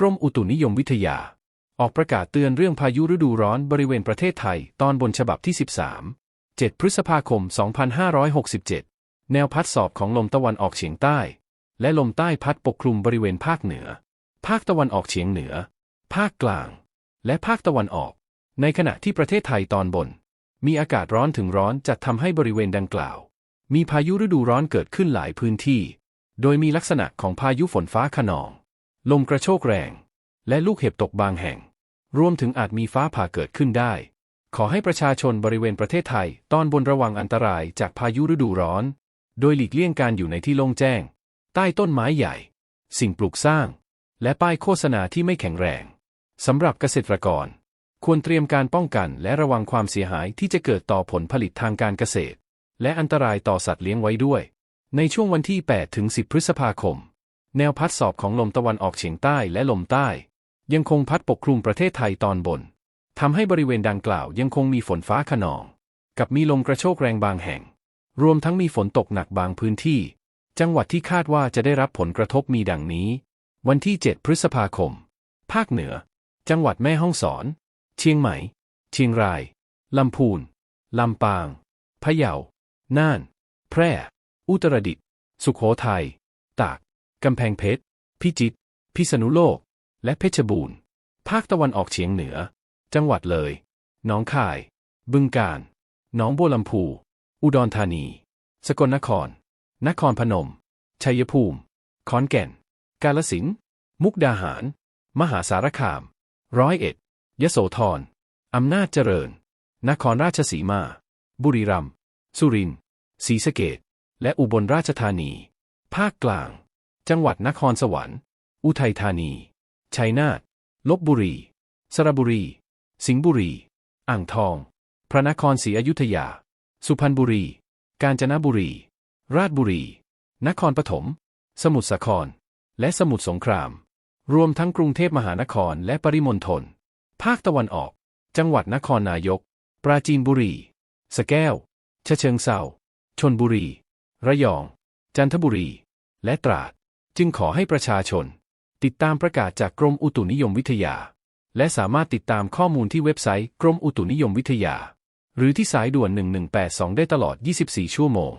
กรมอุตุนิยมวิทยา ออกประกาศเตือนเรื่องพายุฤดูร้อนบริเวณประเทศไทยตอนบนฉบับที่ 13 7 พฤษภาคม 2567 แนวพัดสอบของลมตะวันออกเฉียงใต้ และลมใต้พัดปกคลุมบริเวณภาคเหนือ ภาคตะวันออกเฉียงเหนือ ภาคกลาง และภาคตะวันออก ในขณะที่ประเทศไทยตอนบน มีอากาศร้อนถึงร้อนจัดทำให้บริเวณดังกล่าว มีพายุฤดูร้อนเกิดขึ้นหลายพื้นที่ โดยมีลักษณะของพายุฝนฟ้าขนอง ลมกระโชกแรง และลูกเห็บตกบางแห่ง รวมถึงอาจมีฟ้าผ่าเกิดขึ้นได้ ขอให้ประชาชนบริเวณประเทศไทย ตอนบนระวังอันตรายจากพายุฤดูร้อน โดยหลีกเลี่ยงการอยู่ในที่โล่งแจ้ง ใต้ต้นไม้ใหญ่ สิ่งปลูกสร้าง และป้ายโฆษณาที่ไม่แข็งแรงสำหรับเกษตรกร ควรเตรียมการป้องกันและระวังความเสียหายที่จะเกิดต่อผลผลิตทางการเกษตร และอันตรายต่อสัตว์เลี้ยงไว้ด้วย ในช่วงวันที่ 8 ถึง 10 พฤษภาคม แนวพัดสอบของลมตะวันออกเฉียงใต้และลมใต้ ยังคงพัดปกคลุมประเทศไทยตอนบนทำให้บริเวณดังกล่าวยังคงมีฝนฟ้าขนอง กับมีลมกระโชกแรงบางแห่ง รวมทั้งมีฝนตกหนักบางพื้นที่ จังหวัดที่คาดว่าจะได้รับผลกระทบมีดังนี้ วันที่ 7 พฤษภาคม ภาคเหนือ จังหวัดแม่ฮ่องสอน เชียงใหม่ เชียงราย ลำพูน ลำปาง พะเยา น่าน แพร่ อุตรดิตถ์ สุโขทัย ตาก กำแพงเพชร พิจิตร พิษณุโลก และเพชรบูรณ์ ภาคตะวันออกเฉียงเหนือ จังหวัดเลยหนองคาย บึงกาฬหนองบัวลำพู อุดรธานี สกลนคร นครพนม ชัยภูมิ ขอนแก่น กาลสินธุ์มุกดาหาร มหาสารคาม ร้อยเอ็ด ยโสธร อำนาจเจริญ นครราชสีมา บุรีรัมย์ สุรินทร์ ศรีสะเกดและอุบลราชธานี ภาคกลาง จังหวัดนครสวรรค์ อุทัยธานี ชัยนาท ลบบุรี สระบุรี สิงห์บุรี อ่างทอง พระนครศรีอยุธยา สุพรรณบุรี กาญจนบุรี ราชบุรี นครปฐม สมุทรสาคร และสมุทรสงคราม รวมทั้งกรุงเทพมหานครและปริมณฑล ภาคตะวันออก จังหวัดนครนายก ปราจีนบุรี สแก้วชะเชิงเซาชนบุรี ระยอง จันทบุรี และตราด จึงขอให้ประชาชน ติดตามประกาศจากกรมอุตุนิยมวิทยา และสามารถติดตามข้อมูลที่เว็บไซต์กรมอุตุนิยมวิทยา หรือที่สายด่วน 1182 ได้ตลอด 24 ชั่วโมง